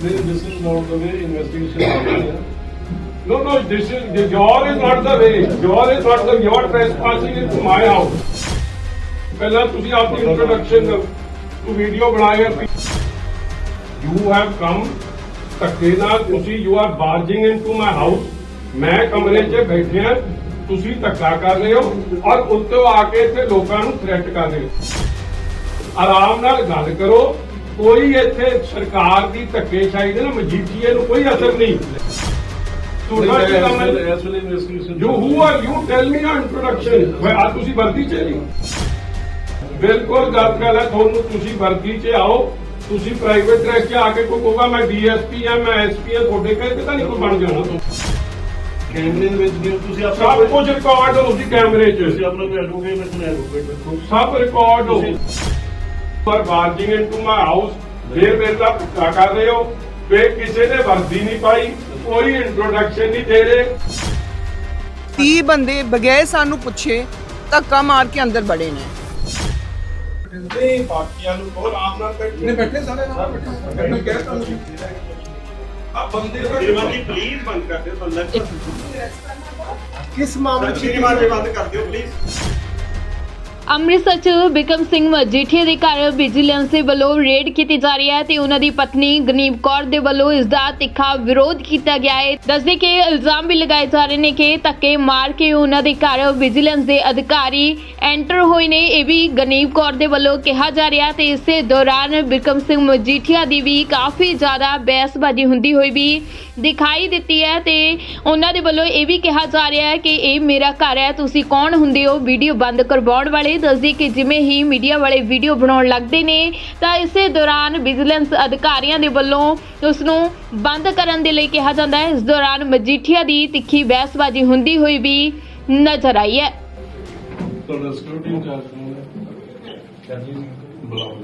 This this is not the way investigation is done. No, no, this is, your is not the way. Your is not the, you are trespassing into my house. ਪਹਿਲਾਂ ਤੁਸੀਂ ਆਪਣੀ introduction ਤੋਂ video ਬਣਾਇਆ you have come ਧੱਕੇ ਨਾਲ ਤੁਸੀਂ you are barging into my house ਮੈਂ ਕਮਰੇ 'ਚ ਬੈਠਿਆ ਤੁਸੀਂ ਧੱਕਾ ਕਰ ਰਹੇ ਹੋ ਔਰ ਉੱਤੋਂ ਆ ਕੇ ਇੱਥੇ ਲੋਕਾਂ ਨੂੰ ਥ੍ਰੈਟ ਕਰ ਰਹੇ ਹੋ ਆਰਾਮ ਨਾਲ ਗੱਲ ਕਰੋ ਕੋਈ ਇੱਥੇ ਸਰਕਾਰ ਦੀ ਧੱਕੇਸ਼ਾਹੀ ਦੇ ਨਾ ਮਜੀਠੀਏ ਨੂੰ ਕੋਈ ਅਸਰ ਨਹੀਂ. You who are you tell me ਨਾ ਇੰਟਰੋਡਕਸ਼ਨ ਮੈਂ ਆ ਤੁਸੀਂ ਵਰਦੀ ਚ ਨਹੀਂ। ਬਿਲਕੁਲ ਗਲਤ ਗੱਲ ਹੈ ਤੁਹਾਨੂੰ ਤੁਸੀਂ ਵਰਦੀ ਚ ਆਓ। ਤੁਸੀਂ ਪ੍ਰਾਈਵੇਟ ਡਰੈਸ ਚ ਆ ਕੇ ਕੋਈ ਕਹੂਗਾ ਮੈਂ ਡੀਐਸਪੀ ਆ ਮੈਂ ਐਸਪੀ ਆ ਤੁਹਾਡੇ ਕਰਕੇ ਤਾਂ ਨਹੀਂ ਕੋਈ ਬਣ ਜਾਣਾ ਕੈਮਰੇ ਦੇ ਵਿੱਚ ਨਹੀਂ ਤੁਸੀਂ ਸਭ ਆਪਣਾ ਕੁਝ ਰਿਕਾਰਡ ਹੋ ਜੀ ਕੈਮਰੇ 'ਚ। ਤੁਸੀਂ ਆਪਣਾ ਕੋਈ ਐਡਵੋਕੇਟ ਰੱਖਣਾ ਐਡਵੋਕੇਟ ਰੱਖੋ ਸਭ ਰਿਕਾਰਡ ਹੋ। ਪਰ ਬਾਰਜਿੰਗ ਇਨਟੂ ਮਾਈ ਹਾਊਸ ਫੇਰ ਮੇਰੇ ਨਾਲ ਧੱਕਾ ਕਰ ਰਹੇ ਹੋ। ਫੇਰ ਕਿਸੇ ਨੇ ਵਰਦੀ ਨਹੀਂ ਪਾਈ ਕੋਈ ਇੰਟਰੋਡਕਸ਼ਨ ਨਹੀਂ ਦੇ ਰਹੇ। 30 ਬੰਦੇ ਬਗੈਰ ਸਾਨੂੰ ਪੁੱਛੇ ਧੱਕਾ ਮਾਰ ਕੇ ਅੰਦਰ ਬੜੇ ਨੇ। ਨਹੀਂ ਬਾਕੀਆਂ ਨੂੰ ਬਹੁਤ ਆਰਾਮ ਨਾਲ ਬੈਠੇ। ਨੇ ਬੈਠੇ ਸਾਰੇ ਨਾਲ ਬੈਠੇ। ਮੈਂ ਕਹਿ ਤਾ ਆ ਬੰਦੇ ਸ਼੍ਰੀਮਾਨ ਪਲੀਜ਼ ਬੰਦ ਕਰ ਦਿਓ ਬੰਦਾ ਕਿਸ ਮਾਮਲੇ ਸ਼੍ਰੀਮਾਨ ਜੀ ਬੰਦ ਕਰ ਦਿਓ ਪਲੀਜ਼ ਅੰਮ੍ਰਿਤਸਰ ਚ ਬਿਕਮ ਸਿੰਘ ਮਜੀਠੀਆ ਦੇ ਘਰ ਵਿਜੀਲੈਂਸ ਦੇ ਵੱਲੋਂ ਰੇਡ ਕੀਤੀ ਜਾ ਰਹੀ ਹੈ ਤੇ ਉਹਨਾਂ ਦੀ ਪਤਨੀ ਗਨੀਬ ਕੌਰ ਦੇ ਵੱਲੋਂ ਇਸ ਦਾ ਤਿੱਖਾ ਵਿਰੋਧ ਕੀਤਾ ਗਿਆ ਹੈ। ਦੱਸਦੇ ਕਿ ਇਲਜ਼ਾਮ ਵੀ ਲਗਾਏ ਜਾ ਰਹੇ ਨੇ ਕਿ ਧੱਕੇ ਮਾਰ ਕੇ ਉਹਨਾਂ ਦੇ ਘਰ ਵਿਜੀਲੈਂਸ ਦੇ ਅਧਿਕਾਰੀ ਐਂਟਰ ਹੋਏ ਨੇ, ਇਹ ਵੀ ਗਨੀਬ ਕੌਰ ਦੇ ਵੱਲੋਂ ਕਿਹਾ ਜਾ ਰਿਹਾ ਤੇ ਇਸੇ ਦੌਰਾਨ ਬਿਕਮ ਸਿੰਘ ਮਜੀਠੀਆ ਦੀ ਵੀ ਕਾਫੀ ਜ਼ਿਆਦਾ ਬਹਿਸਬਾਜ਼ੀ ਹੁੰਦੀ ਹੋਈ ਵੀ ਦਿਖਾਈ ਦਿੱਤੀ ਹੈ ਤੇ ਉਹਨਾਂ ਦੇ ਵੱਲੋਂ ਇਹ ਵੀ ਕਿਹਾ ਜਾ ਰਿਹਾ ਹੈ ਕਿ ਇਹ ਮੇਰਾ ਘਰ ਹੈ, ਤੁਸੀਂ ਕੌਣ ਹੁੰਦੇ ਹੋ? ਵੀਡੀਓ ਬੰਦ ਕਰਵਾਉਣ ਵਾਲੇ ਦੱਸਦੀ ਕਿ ਜਿਵੇਂ ਹੀ ਮੀਡੀਆ ਵਾਲੇ ਵੀਡੀਓ ਬਣਾਉਣ ਲੱਗਦੇ ਨੇ ਤਾਂ ਇਸੇ ਦੌਰਾਨ ਵਿਜੀਲੈਂਸ ਅਧਿਕਾਰੀਆਂ ਦੇ ਵੱਲੋਂ ਉਸ ਨੂੰ ਬੰਦ ਕਰਨ ਦੇ ਲਈ ਕਿਹਾ ਜਾਂਦਾ ਹੈ। ਇਸ ਦੌਰਾਨ ਮਜੀਠੀਆ ਦੀ ਤਿੱਖੀ ਬਹਿਸਬਾਜ਼ੀ ਹੁੰਦੀ ਹੋਈ ਵੀ ਨਜ਼ਰ ਆਈ ਹੈ। ਤੁਹਾਡਾ ਸਿਕਿਉਰਿਟੀ ਇੰਚਾਰਜ ਕੌਣ ਹੈ? ਬੁਲਾਓ।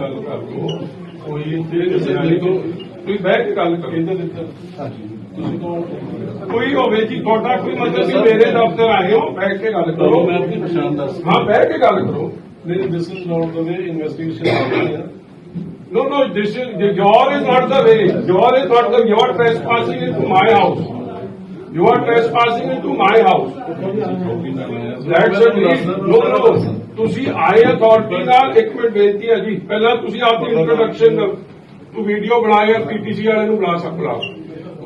ਗੱਲ ਕਰ ਲਓ। ਕੋਈ ਇੰਤੇ ਨਹੀਂ। ਤੁਸੀਂ ਬਹਿ ਕੇ ਗੱਲ ਕਰੋ ਕਿਹਦਾ ਦਿੱਤਾ। ਹਾਂਜੀ। ਤੁਸੀਂ ਕੌਣ ਕੋਈ ਹੋਵੇ ਜੀ ਤੁਹਾਡਾ ਕੋਈ ਮਤਲਬ ਵੀ ਮੇਰੇ ਦਫ਼ਤਰ ਆਏ ਹੋ ਬੈਠ ਕੇ ਗੱਲ ਕਰੋ ਮੈਂ ਆਪਣੀ ਪਛਾਣ ਦੱਸ ਹਾਂ ਬਹਿ ਕੇ ਗੱਲ ਕਰੋ ਨਹੀਂ this is not the way investigation is done. No, no, this is, your is not the way. Your is not the, you are trespassing into my house. You are trespassing into my house. That's a no, no. ਤੁਸੀਂ ਆਏ authority ਨਾਲ ਇੱਕ minute ਬੇਨਤੀ ਹੈ ਜੀ ਪਹਿਲਾਂ ਤੁਸੀਂ ਆਪਣੀ ਇੰਟਰੋਡਕਸ਼ਨ ਤੋਂ ਵੀਡੀਓ ਬਣਾਇਆ ਪੀਟੀਸੀ ਵਾਲਿਆਂ ਨੂੰ ਬੁਲਾ ਸਕਦਾ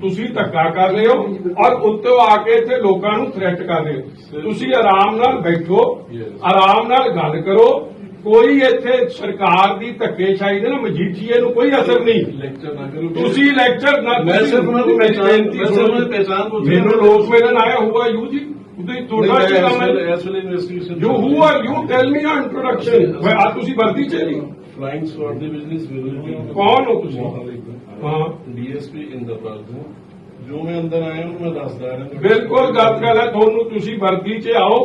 ਤੁਸੀਂ ਧੱਕਾ ਕਰ ਰਹੇ ਹੋ ਔਰ ਉੱਤੋਂ ਆ ਕੇ ਇੱਥੇ ਲੋਕਾਂ ਨੂੰ ਥ੍ਰੈਟ ਕਰ ਰਹੇ ਹੋ। ਤੁਸੀਂ ਆਰਾਮ ਨਾਲ ਬੈਠੋ ਆਰਾਮ ਨਾਲ ਗੱਲ ਕਰੋ। ਕੋਈ ਇੱਥੇ ਸਰਕਾਰ ਦੀ ਧੱਕੇਸ਼ਾਹੀ ਦੇ ਨਾ ਮਜੀਠੀਏ ਨੂੰ ਕੋਈ ਅਸਰ ਨਹੀਂ। ਲੈਕਚਰ ਨਾ ਕਰੋ। ਤੁਸੀਂ ਲੈਕਚਰ ਨਾ ਮੈਂ ਸਿਰਫ ਉਹਨਾਂ ਦੀ ਬੇਨਤੀ ਮੈਂ ਸਿਰਫ। ਉਹਨਾਂ ਦੀ ਪਹਿਚਾਣ ਪੁੱਛ। ਮੈਨੂੰ ਲੋਕ ਮਿਲਣ ਆਇਆ ਹੁਆ ਯੂ ਜੀ ਉਹਦੇ ਤੁਹਾਡਾ ਕੀ ਕੰਮ ਹੈ? As well investigation you who are you tell me ਨਾ ਇੰਟਰੋਡਕਸ਼ਨ ਮੈਂ ਆ ਤੁਸੀਂ ਵਰਦੀ ਚ ਨਹੀਂ ਫਲਾਈਂਗ ਸਵਾਰਡ ਦੇ ਬਿਜ਼ਨਸ ਵਿਲ ਕੌਣ ਹੋ ਤੁਸੀਂ? ਹਾਂ। ਡੀਐਸਪੀ ਇਨ ਦਾ ਪਾਰਕ ਜੋ ਮੈਂ ਅੰਦਰ ਆਇਆ ਉਹਨੂੰ ਮੈਂ ਦੱਸਦਾ ਰਿਹਾ। ਬਿਲਕੁਲ ਗਲਤ ਗੱਲ ਹੈ ਤੁਹਾਨੂੰ ਤੁਸੀਂ ਵਰਦੀ ਚ ਆਓ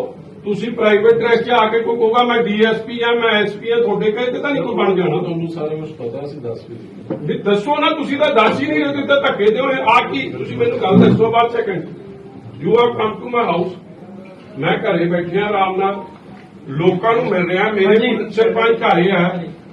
ਤੁਸੀਂ ਪ੍ਰਾਈਵੇਟ ਡਰੈਸ ਚ ਆ ਕੇ ਕੋਈ ਕਹੂਗਾ ਮੈਂ ਡੀਐਸਪੀ ਆ ਮੈਂ ਐਸਪੀ ਆ ਤੁਹਾਡੇ ਕਰਕੇ ਤਾਂ ਨਹੀਂ ਕੋਈ ਬਣ ਜਾਣਾ। ਤੁਹਾਨੂੰ ਸਾਰਾ ਕੁਝ ਪਤਾ ਸੀ ਦੱਸ ਵੀ ਵੀ ਦੱਸੋ ਨਾ ਤੁਸੀਂ ਤਾਂ ਦੱਸ ਹੀ ਨਹੀਂ ਰਹੇ ਤਾਂ ਧੱਕੇ ਦੇ ਹੋਏ। ਆ ਕੀ ਤੁਸੀਂ ਮੈਨੂੰ ਗੱਲ ਦੱਸੋ ਬਾਅਦ second you have come to my house ਮੈਂ ਘਰੇ ਬੈਠਿਆ ਆਰਾਮ ਨਾਲ। ਲੋਕਾਂ ਨੂੰ ਮਿਲ ਰਿਹਾ ਮੇਰੇ ਸਰਪੰਚ ਘਰੇ ਆ।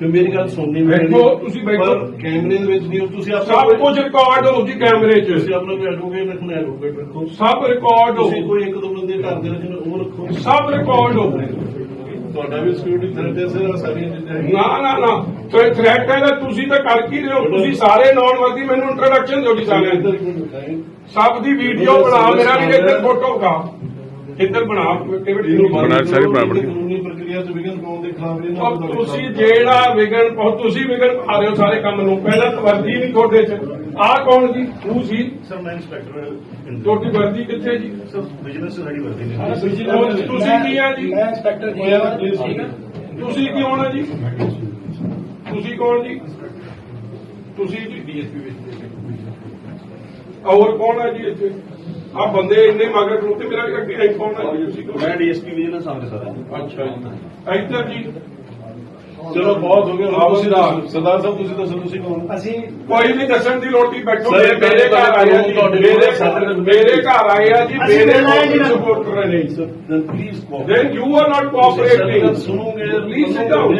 ਫਿਰ ਮੇਰੀ ਗੱਲ ਸੁਣਨੀ ਬੈਠੋ, ਤੁਸੀਂ ਬੈਠੋ। ਕੈਮਰੇ ਦੇ ਵਿੱਚ ਨਹੀਂ ਤੁਸੀਂ ਆਪਣਾ ਸਭ ਕੁਝ ਰਿਕਾਰਡ ਹੋ ਜੀ ਕੈਮਰੇ 'ਚ। ਤੁਸੀਂ ਆਪਣਾ ਕੋਈ ਐਡਵੋਕੇਟ ਰੱਖਣਾ ਐਡਵੋਕੇਟ ਰੱਖੋ। ਸਭ ਰਿਕਾਰਡ ਹੋ। ਤੁਸੀਂ ਕੋਈ ਇੱਕ ਦੋ ਬੰਦੇ ਘਰ ਦੇ ਰੱਖਣੇ ਉਹ ਰੱਖੋ। ਸਭ ਰਿਕਾਰਡ ਹੋ। ਤੁਹਾਡਾ ਵੀ ਸਿਕਿਉਰਿਟੀ ਥ੍ਰੈਟ ਹੈ ਸਰ ਸਾਰੀਆਂ ਚੀਜ਼ਾਂ। ਨਾ ਨਾ ਨਾ। ਤੇ ਥ੍ਰੈਟ ਹੈ ਤਾਂ ਤੁਸੀਂ ਤਾਂ ਕਰ ਕੀ ਰਹੇ ਹੋ? ਤੁਸੀਂ ਸਾਰੇ ਨੌਨ ਵਰਦੀ ਮੈਨੂੰ ਇੰਟਰੋਡਕਸ਼ਨ ਦਿਓ ਜੀ ਸਾਰਿਆਂ। ਸਭ ਦੀ ਵੀਡੀਓ ਬਣਾ ਮੇਰਾ ਵੀ ਇੱਧਰ ਫੋਟੋ ਉਠਾ ਇੱਧਰ ਬਣਾ। ਕਿਵੇਂ ਬਣਾ ਸਾਰੀ ਬਣਾ ਬਣੀ। ਕਾਨੂੰਨੀ ਪ੍ਰਕਿਰਿਆ ਚ ਵਿਘਨ ਪਾਉਣ ਦੇ ਖਿਲਾਫ ਇਹਨਾਂ ਉਹ ਤੁਸੀਂ ਜਿਹੜਾ ਵਿਗਣ ਉਹ ਤੁਸੀਂ ਵਿਗਣ ਪਾ ਰਹੇ ਹੋ ਸਾਰੇ ਕੰਮ ਨੂੰ। ਪਹਿਲਾਂ ਤਾਂ ਵਰਦੀ ਨਹੀਂ ਤੁਹਾਡੇ ਚ। ਆਹ ਕੌਣ ਜੀ ਤੂੰ ਸੀ? ਸਰ ਮੈਂ ਇੰਸਪੈਕਟਰ ਤੁਹਾਡੀ ਵਰਦੀ ਕਿੱਥੇ ਜੀ? ਸਰ ਬਿਜ਼ਨਸ ਸਾਡੀ ਵਰਦੀ ਨੇ ਉਹ ਤੁਸੀਂ ਕੀ ਆ ਜੀ? ਮੈਂ ਇੰਸਪੈਕਟਰ ਜੀ। ਹਾਂ ਪਲੀਜ਼ ਤੁਸੀਂ ਕੀ ਹੋਣਾ ਜੀ? ਤੁਸੀਂ ਕੌਣ ਜੀ? ਤੁਸੀਂ ਜੀ। ਡੀਐਸਪੀ ਵਿੱਚ ਹੋਰ ਕੌਣ ਹੈ ਜੀ ਇੱਥੇ? ਆ ਬੰਦੇ ਇੰਨੇ ਮਗਰ ਖਲੋਤੇ ਮੇਰਾ ਅੱਗੇ ਆਈ ਕੌਣ ਹੈ ਜੀ ਤੁਸੀਂ ਕੌਣ? ਮੈਂ ਡੀਐਸਪੀ ਵਿਜੀਲੈਂਸ ਆਉਂਦੇ ਸਰ ਅੱਛਾ ਜੀ ਇੱਧਰ ਜੀ ਚਲੋ ਬਹੁਤ ਹੋ ਗਿਆ ਆਓ ਤੁਸੀਂ ਸਰਦਾਰ। ਸਾਹਿਬ ਤੁਸੀਂ ਦੱਸੋ ਤੁਸੀਂ ਕੌਣ? ਅਸੀਂ ਕੋਈ ਨਹੀਂ ਦੱਸਣ ਦੀ ਰੋਟੀ ਬੈਠੋ। ਸਰ, ਮੇਰੇ ਘਰ ਆਏ ਆ ਜੀ। ਤੁਹਾਡੇ ਮੇਰੇ ਮੇਰੇ ਘਰ ਆਏ ਆ ਜੀ ਮੇਰੇ ਨਾ। ਸਪੋਰਟਰ ਨੇ then please then you are not cooperating ਸੁਣੋਗੇ please sit down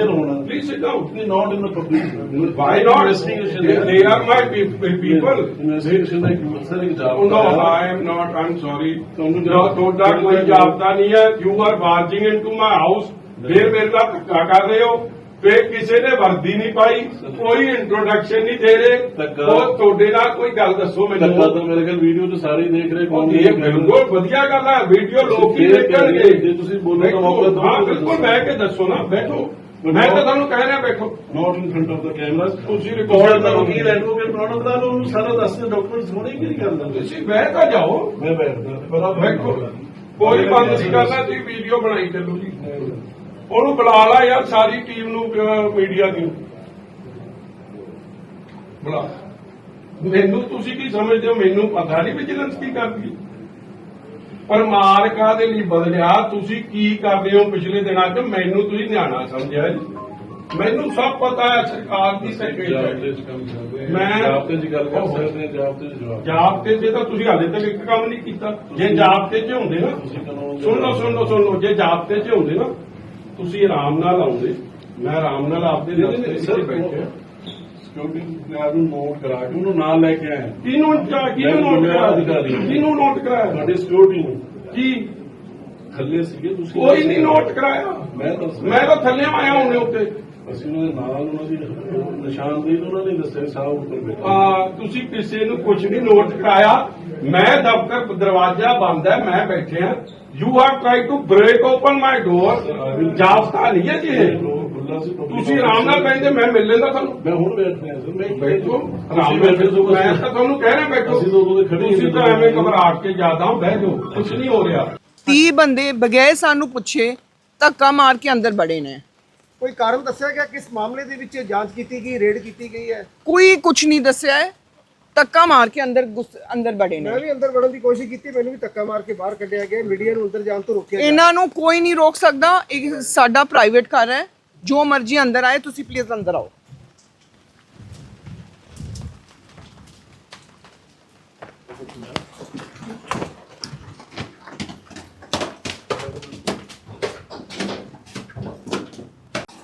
please sit down not in the public why not? Investigation my pe- pe- people investigation ਦਾ ਇੱਕ ਸਰ ਇੱਕ Oh, ਜਵਾਬ no, I am not. I'm sorry. ਤੁਹਾਨੂੰ ਜੋ ਤੁਹਾਡਾ ਕੋਈ ਜਾਬਤਾ ਨਹੀਂ ਹੈ। You are barging into my house ਫਿਰ ਮੇਰੇ ਨਾਲ ਧੱਕਾ ਕਰ ਰਹੇ ਹੋ। ਫਿਰ ਕਿਸੇ ਨੇ ਵਰਦੀ ਨਹੀਂ ਪਾਈ ਕੋਈ ਇੰਟਰੋਡਕਸ਼ਨ ਨਹੀਂ ਦੇ ਰਹੇ। ਧੱਕਾ। ਉਹ ਤੁਹਾਡੇ ਨਾਲ ਕੋਈ ਗੱਲ ਦੱਸੋ ਧੱਕਾ ਮੈਨੂੰ। ਤਾਂ ਮੇਰੇ ਖਿਆਲ ਵੀਡੀਓ 'ਚ ਸਾਰੇ ਦੇਖ ਰਹੇ ਕੌਣ ਇਹ ਬਿਲਕੁਲ ਵਧੀਆ ਗੱਲ ਹੈ ਵੀਡੀਓ ਲੋਕ ਹੀ ਜੇ ਦੇਖਣਗੇ। ਤੁਸੀਂ ਬੋਲੋ ਤਾਂ ਮੌਕਾ ਦਿਓ। ਹਾਂ ਬਿਲਕੁਲ ਬਹਿ ਕੇ ਦੱਸੋ ਨਾ ਬੈਠੋ। ਮੈਂ ਤਾਂ ਤੁਹਾਨੂੰ ਕਹਿ ਰਿਹਾ ਬੈਠੋ। Not in front of the cameras ਤੁਸੀਂ ਰਿਕਾਰਡ ਦਾ ਕਰੋ ਵਕੀਲ ਐਡਵੋਕੇਟ ਪ੍ਰੋਬਲਮ ਦਾ ਉਹਨੂੰ ਸਾਰਾ ਦੱਸਦੇ ਡਾਕੂਮੈਂਟਸ ਹੋਣੇ ਕਿ ਨਹੀਂ ਕਰਦਾ ਤੁਸੀਂ ਬਹਿ ਤਾਂ ਜਾਓ। ਮੈਂ ਬੈਠਦਾ ਕੋਈ ਬੰਦ ਨਹੀਂ ਕਰਨਾ ਤੁਸੀਂ ਵੀਡੀਓ ਬਣਾਈ ਚੱਲੋ ਜੀ। ਉਹਨੂੰ ਬੁਲਾ ਲਾ ਯਾਰ ਸਾਰੀ ਟੀਮ ਨੂੰ ਮੀਡੀਆ ਦੀ। ਬੁਲਾ। ਮੈਨੂੰ ਤੁਸੀਂ ਕੀ ਸਮਝਦੇ ਹੋ? ਮੈਨੂੰ ਪਤਾ ਨਹੀਂ ਵਿਜੀਲੈਂਸ ਕੀ ਕਰਦੀ। ਪਰ ਮਾਰਕਾ ਦੇ ਲਈ ਬਦਲਿਆ ਤੁਸੀਂ ਕੀ ਕਰਦੇ ਹੋ ਪਿਛਲੇ ਦਿਨਾਂ 'ਚ? ਮੈਨੂੰ ਤੁਸੀਂ ਨਿਆਣਾ ਸਮਝਿਆ ਜੀ। ਮੈਨੂੰ ਸਭ ਪਤਾ ਹੈ ਸਰਕਾਰ ਦੀ ਸੈਕਟਰੀ ਮੈਂ- ਜਾਬਤੇ 'ਚ ਗੱਲ ਕਰ ਸਕਦੇ ਹਾਂ ਜਾਬਤੇ 'ਚ ਜਵਾਬ ਜਾਬਤੇ ਜੇ ਤਾਂ ਤੁਸੀਂ ਹਾਲੇ ਤੱਕ ਇੱਕ ਕੰਮ ਨਹੀਂ ਕੀਤਾ। ਜੇ ਜਾਬਤੇ 'ਚ ਹੁੰਦੇ ਨਾ ਸੁਣ ਲਓ ਸੁਣ ਲਓ ਸੁਣ ਲਓ। ਜੇ ਜਾਬਤੇ 'ਚ ਹੁੰਦੇ ਨਾ ਤੁਸੀਂ ਆਰਾਮ ਨਾਲ ਆਉਂਦੇ। ਮੈਂ ਆਰਾਮ ਨਾਲ ਆਪਦੇ ਸਰ, ਵਿੱਚ ਬੈਠੇ ਸਿਕਿਉਰਿਟੀ ਗਾਰਡ ਨੂੰ ਨੋਟ ਕਰਾ ਕੇ ਉਹਨੂੰ ਨਾਲ ਲੈ ਕੇ ਆਏ ਕਿਹਨੂੰ ਚਾ- ਕਿਹਨੂੰ ਨੋਟ ਕਰਾਇਆ? ਅਧਿਕਾਰੀ। ਕਿਹਨੂੰ ਨੋਟ ਕਰਾਇਆ? ਤੁਹਾਡੇ ਸਿਕਿਉਰਿਟੀ ਨੂੰ। ਕੀ? ਥੱਲੇ ਸੀਗੇ ਤੁਸੀਂ ਕੋਈ ਨਹੀਂ ਨੋਟ ਕਰਾਇਆ। ਮੈਂ ਤਾਂ ਮੈਂ ਤਾਂ ਥੱਲੇ ਆਇਆ ਉਹਨੇ ਉੱਤੇ। ਅਸੀਂ ਉਹਨਾਂ ਦੇ ਨਾਲ ਉਹਨਾਂ ਦੀ ਨਿਸ਼ਾਨਦੇਹੀ ਤਾਂ ਉਹਨਾਂ ਨੇ ਦੱਸਿਆ ਸਾਹਿਬ ਉੱਪਰ ਬੈਠੇ। ਆ ਤੁਸੀਂ ਕਿਸੇ ਨੂੰ ਕੁਝ ਨਹੀਂ ਨੋਟ ਕਰਾਇਆ ਮੈਂ ਦਫ਼ਤਰ ਦਰਵਾਜ਼ਾ ਬੰਦ ਹੈ ਮੈਂ ਬੈਠਿਆ you are try to break open my door ਜਾਬਤਾ ਨਹੀਂ ਹੈ ਜੀ ਤੁਸੀਂ ਆਰਾਮ ਨਾਲ ਬੈਠੇ ਮੈਂ ਮਿਲ ਲੈਂਦਾ ਤੁਹਾਨੂੰ। ਮੈਂ ਹੁਣ ਬੈਠ ਰਿਹਾ ਸਰ ਮੈਂ ਬੈਠੋ ਆਰਾਮ ਤੁਸੀਂ ਨਾਲ ਬੈਠੇ ਸੋ ਮੈਂ ਤਾਂ ਤੁਹਾਨੂੰ ਕਹਿ ਰਿਹਾ ਬੈਠੋ। ਅਸੀਂ ਉਦੋਂ ਦੇ ਖੜੇ ਤੁਸੀਂ ਤਾਂ। ਐਵੇਂ ਘਬਰਾ ਕੇ ਜ਼ਿਆਦਾ ਬਹਿ ਜਾਓ। ਕੁਝ ਨਹੀਂ ਹੋ ਰਿਹਾ। 30 ਬੰਦੇ ਬਗੈਰ ਸਾਨੂੰ ਪੁੱਛੇ ਧੱਕਾ ਮਾਰ ਕੇ ਅੰਦਰ ਬੜੇ ਨੇ। ਕੋਈ ਕਾਰਨ ਦੱਸਿਆ ਗਿਆ ਕਿਸ ਮਾਮਲੇ ਦੇ ਵਿੱਚ ਜਾਂਚ ਕੀਤੀ ਗਈ ਰੇਡ ਕੀਤੀ ਗਈ ਹੈ? ਕੋਈ ਕੁਝ ਨਹੀਂ ਦੱਸਿਆ ਹੈ। ਧੱਕਾ ਮਾਰ ਕੇ ਅੰਦਰ ਘੁਸ- ਅੰਦਰ ਬੜੇ ਨੇ। ਮੈਂ ਵੀ ਅੰਦਰ ਵੜਨ ਦੀ ਕੋਸ਼ਿਸ਼ ਕੀਤੀ ਮੈਨੂੰ ਵੀ ਧੱਕਾ ਮਾਰ ਕੇ ਬਾਹਰ ਕੱਢਿਆ ਗਿਆ ਮੀਡੀਆ ਨੂੰ ਅੰਦਰ ਜਾਣ ਤੋਂ ਰੋਕਿਆ ਗਿਆ। ਇਹਨਾਂ ਨੂੰ ਕੋਈ ਨਹੀਂ ਰੋਕ ਸਕਦਾ। ਇਹ ਸਾਡਾ ਪ੍ਰਾਈਵੇਟ ਘਰ ਹੈ। ਜੋ ਮਰਜ਼ੀ ਅੰਦਰ ਆਏ ਤੁਸੀਂ ਪਲੀਜ਼ ਅੰਦਰ ਆਓ।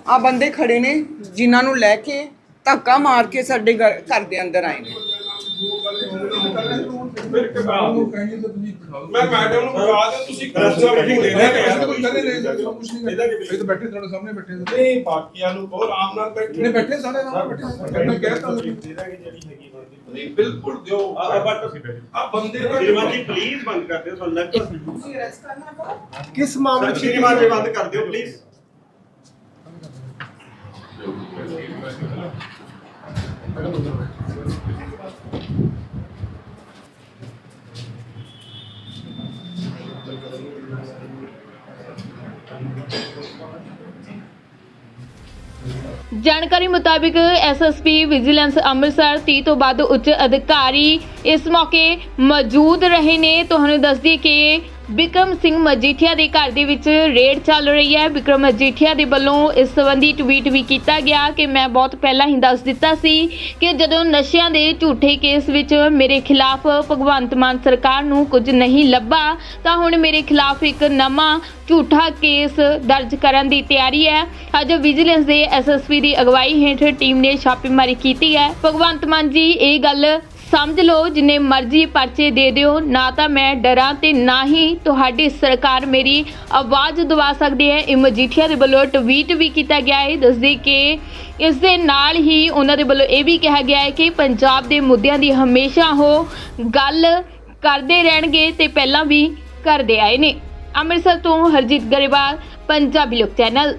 ਆ ਬੰਦੇ ਖੜੇ ਨੇ ਜਿਨ੍ਹਾਂ ਨੂੰ ਲੈ ਕੇ ਧੱਕਾ ਮਾਰ ਕੇ ਸਾਡੇ ਘਰ ਘਰ ਦੇ ਅੰਦਰ ਆਏ ਨੇ। ਮੈਂ ਮੈਡਮ ਨੂੰ ਬੁਲਾ ਦੇ ਤੁਸੀਂ ਕਰਜ਼ਾ ਵੀ ਨਹੀਂ ਦੇਣਾ ਇਹ ਤਾਂ ਬੈਠੇ ਤੁਹਾਡੇ ਸਾਹਮਣੇ ਬੈਠੇ ਸੀ ਨਹੀਂ ਬਾਕੀਆਂ ਨੂੰ ਬਹੁਤ ਆਰਾਮ ਨਾਲ ਬੈਠੇ ਨਹੀਂ ਬੈਠੇ ਸਾਰੇ ਨਾਲ ਬੈਠੇ ਸੀ ਮੈਂ ਕਹਿ ਤਾ ਨਹੀਂ ਬਿਲਕੁਲ ਦਿਓ। ਆ ਬਟ ਆ ਬੰਦੇ ਦਾ ਸ਼੍ਰੀਮਾਨ ਜੀ ਪਲੀਜ਼ ਬੰਦ ਕਰ ਦਿਓ ਤੁਹਾਨੂੰ ਲੱਗ ਕਿਸ ਮਾਮਲੇ ਸ਼੍ਰੀਮਾਨ ਜੀ ਬੰਦ ਕਰ ਦਿਓ ਪਲੀਜ਼ ਜਾਣਕਾਰੀ ਮੁਤਾਬਿਕ ਐਸਐਸਪੀ ਵਿਜੀਲੈਂਸ ਅੰਮ੍ਰਿਤਸਰ 30 ਤੋਂ ਵੱਧ ਉੱਚ ਅਧਿਕਾਰੀ ਇਸ ਮੌਕੇ ਮੌਜੂਦ ਰਹੇ ਨੇ। ਤੁਹਾਨੂੰ ਦੱਸਦੀ ਕਿ ਬਿਕਰਮ ਸਿੰਘ ਮਜੀਠੀਆ ਦੇ ਘਰ ਦੇ ਵਿੱਚ ਰੇਡ ਚੱਲ ਰਹੀ ਹੈ। ਬਿਕਰਮ ਮਜੀਠੀਆ ਦੇ ਵੱਲੋਂ ਇਸ ਸੰਬੰਧੀ ਟਵੀਟ ਵੀ ਕੀਤਾ ਗਿਆ ਕਿ ਮੈਂ ਬਹੁਤ ਪਹਿਲਾਂ ਹੀ ਦੱਸ ਦਿੱਤਾ ਸੀ ਕਿ ਜਦੋਂ ਨਸ਼ਿਆਂ ਦੇ ਝੂਠੇ ਕੇਸ ਵਿੱਚ ਮੇਰੇ ਖਿਲਾਫ ਭਗਵੰਤ ਮਾਨ ਸਰਕਾਰ ਨੂੰ ਕੁਝ ਨਹੀਂ ਲੱਭਾ, ਤਾਂ ਹੁਣ ਮੇਰੇ ਖਿਲਾਫ ਇੱਕ ਨਵਾਂ ਝੂਠਾ ਕੇਸ ਦਰਜ ਕਰਨ ਦੀ ਤਿਆਰੀ ਹੈ। ਅੱਜ ਵਿਜੀਲੈਂਸ ਦੇ ਐਸਐਸਪੀ ਦੀ ਅਗਵਾਈ ਹੇਠ ਟੀਮ ਨੇ ਛਾਪੇਮਾਰੀ ਕੀਤੀ ਹੈ। ਭਗਵੰਤ ਮਾਨ ਜੀ, ਇਹ ਗੱਲ ਸਮਝ ਲਓ, ਜਿੰਨੇ ਮਰਜ਼ੀ ਪਰਚੇ ਦੇ ਦਿਓ, ਨਾ ਤਾਂ ਮੈਂ ਡਰਾਂ ਤੇ ਨਾ ਹੀ ਤੁਹਾਡੀ ਸਰਕਾਰ ਮੇਰੀ ਆਵਾਜ਼ ਦਬਾ ਸਕਦੀ ਹੈ। ਇਹ ਮਜੀਠੀਆ ਦੇ ਵੱਲੋਂ ਟਵੀਟ ਵੀ ਕੀਤਾ ਗਿਆ ਹੈ, ਦੱਸਦੇ ਕਿ ਇਸ ਦੇ ਨਾਲ ਹੀ ਉਹਨਾਂ ਦੇ ਵੱਲੋਂ ਇਹ ਵੀ ਕਿਹਾ ਗਿਆ ਹੈ ਕਿ ਪੰਜਾਬ ਦੇ ਮੁੱਦਿਆਂ ਦੀ ਹਮੇਸ਼ਾ ਉਹ ਗੱਲ ਕਰਦੇ ਰਹਿਣਗੇ ਤੇ ਪਹਿਲਾਂ ਵੀ ਕਰਦੇ ਆਏ ਨੇ। ਅੰਮ੍ਰਿਤਸਰ ਤੋਂ ਹਰਜੀਤ ਗਰੇਵਾਲ, ਪੰਜਾਬੀ ਲੋਕ ਚੈਨਲ।